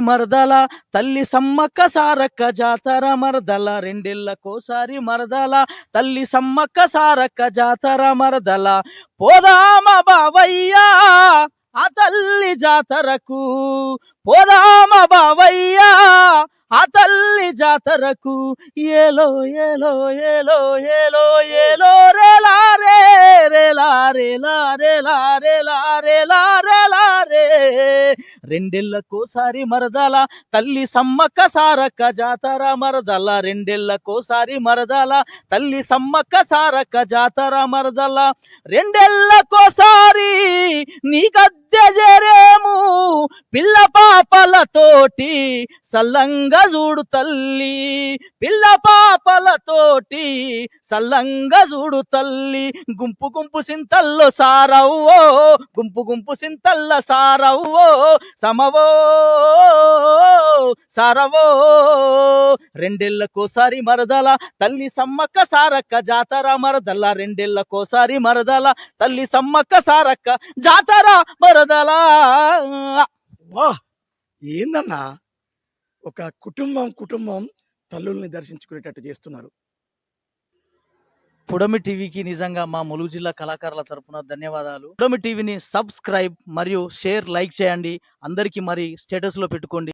మరదల తల్లి సమ్మక్క సారక్క జాతర మరదల రెండేళ్ళకోసారి మరదల తల్లి సమ్మక్క సారక్క జాతర మరదల పోదామ బావయ్యా ఆ తల్లి జాతరకు. పోదామ బావయ్యా ఆ తల్లి జాతరకు. ఏలో ఏలో ఏలో ఏలో ఏలో రేలా రే రేలా రేలా రేలా రేలా రేలా రెండేళ్ళకోసారి మరదల తల్లి సమ్మక్క సారక్క జాతర మరదల. రెండేళ్ళకోసారి మరదల తల్లి సమ్మక్క సారక్క జాతర మరదల. రెండేళ్ళకోసారి నీ గద్దె జరేము పిల్ల పాపలతోటి సల్లంగా చూడు తల్లి. పిల్ల పాపలతోటి సల్లంగా చూడు తల్లి. గుంపు గుంపు సింతల్లో సారవ్వో గుంపు గుంపు సింతల్ల సారవ్వో సమవో సారవో. రెండేళ్ళకోసారి మరదల తల్లి సమ్మక్క సారక్క జాతర మరదల. రెండేళ్ళకోసారి మరదల తల్లి సమ్మక్క సారక్క జాతర మరదలా. ఏందన్నా? ఒక కుటుంబం కుటుంబం తల్లుల్ని దర్శించుకునేటట్టు చేస్తున్నారు. పుడమి టీవీకి నిజంగా మా ములుగు జిల్లా కళాకారుల తరపున ధన్యవాదాలు. పుడమి టీవీని సబ్స్క్రైబ్ మరియు షేర్ లైక్ చేయండి. అందరికీ మరి స్టేటస్లో పెట్టుకోండి.